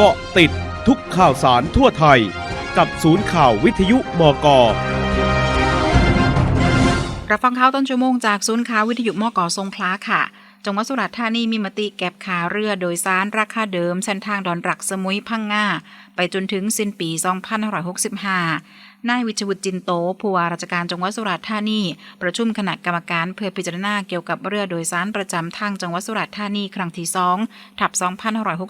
เกาะติดทุกข่าวสารทั่วไทย กับศูนย์ข่าววิทยุมกรับฟังข่าวต้นชั่วโมงจากศูนย์ข่าววิทยุมกทรงคลาค่ะ จังหวัดสุราษฎร์ธานีมีมติแก็บขาเรือโดยสารราคาเดิมเส้นทางดอนรักสมุยพังงาไปจนถึงสิ้นปี 2565 นายวิชวุฒิจินโตผู้ว่าราชการจังหวัดสุราษฎร์ธานี ประชุมคณะกรรมการเพื่อพิจารณาเกี่ยวกับเรือโดยสารประจำทางจังหวัดสุราษฎร์ธานีครั้งที่2ทับ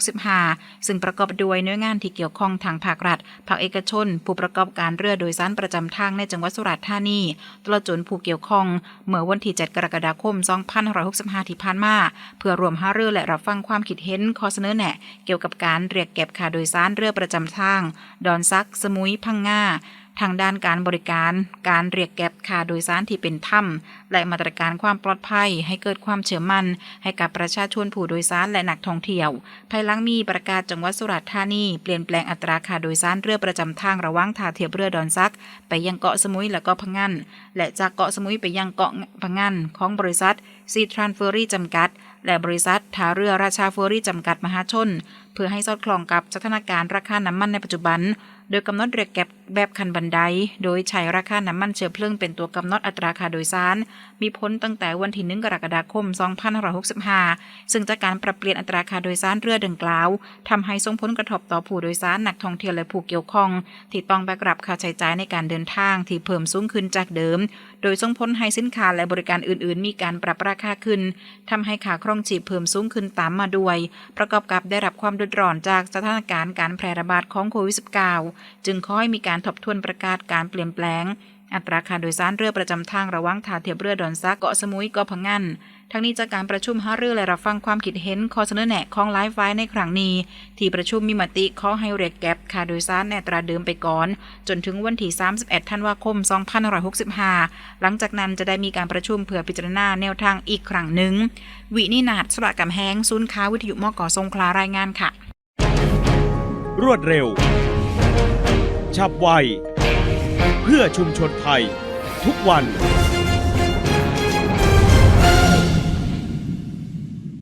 2565 ซึ่งประกอบด้วยหน่วยงานที่เกี่ยวข้องทางภาครัฐ ภาคเอกชน ผู้ประกอบการเรือโดยสารประจำทางในจังหวัดสุราษฎร์ธานีตลอดจนผู้เกี่ยวข้อง เมื่อวันที่ 7 กรกฎาคม 2565 ที่ผ่านมา เพื่อรวมหาเรือและรับฟังความคิดเห็นข้อเสนอแนะเกี่ยวกับการเรียกเก็บค่าโดยสารเรือประจำทาง ดอนซัก สมุย พังงา ทางด้านการบริการ การเรียกเก็บค่าโดยสารที่เป็นธรรม และมาตรการความปลอดภัย ให้เกิดความเชื่อมั่น ให้กับประชาชนผู้โดยสารและนักท่องเที่ยว ภายหลังมีประกาศจังหวัดสุราษฎร์ธานี เปลี่ยนแปลงอัตราค่าโดยสารเรือประจำทางระหว่างท่าเทียบเรือดอนซัก ไปยังเกาะสมุยและก็พังงานและจากเกาะสมุยไปยังเกาะพังงานของบริษัทซีทรานเฟอรี่จำกัดและบริษัทท่าเรือราชาเฟอรี่จำกัดมหาชน เพื่อให้สอดคล้องกับสถานการณ์ราคาน้ำมันในปัจจุบัน โดยกำหนดเรียกเก็บแบบคันบันได โดยใช้ราคาน้ำมันเชื้อเพลิงเป็นตัวกำหนดอัตราค่าโดยสาร มีผลตั้งแต่วันที่ 1 กรกฎาคม 2565 ซึ่งจากการปรับเปลี่ยนอัตราค่าโดยสารเรือดังกล่าวทำให้ส่งผลกระทบต่อผู้โดยสารนักท่องเที่ยวและผู้เกี่ยวข้อง ที่ต้องแบกรับค่าใช้จ่ายในการเดินทางที่เพิ่มสูงขึ้นจากเดิม โดยส่งผลให้สินค้าและบริการอื่น ๆ มีการปรับราคาขึ้นทำให้ค่าครองชีพเพิ่มสูงขึ้นตามมาด้วย ประกอบกับได้รับความเดือดร้อนจากสถานการณ์การแพร่ระบาดของโควิด -19 จึงขอให้มีการทบทวนประกาศการเปลี่ยนแปลง อัตราค่าโดยสารเรือประจำทางระหว่างท่าเทียบเรือดอนซักเกาะสมุยเกาะพังงันทั้งนี้จากการประชุมหารือและรับฟังความคิดเห็นข้อเสนอแนะของไลฟ์ไฟในครั้งนี้ ที่ประชุมมีมติขอให้เรียกแก็บค่าโดยสารในตราเดิมไปก่อน จนถึงวันที่ 31 ธันวาคม 2565 หลังจากนั้นจะได้มีการประชุมเพื่อพิจารณาแนวทางอีกครั้งหนึ่ง วินินาศสระกำแหงศูนย์ค้าวิทยุมอกสงขลารายงานค่ะ รวดเร็ว ฉับไว พื่อชุมชนไทย ทุกวัน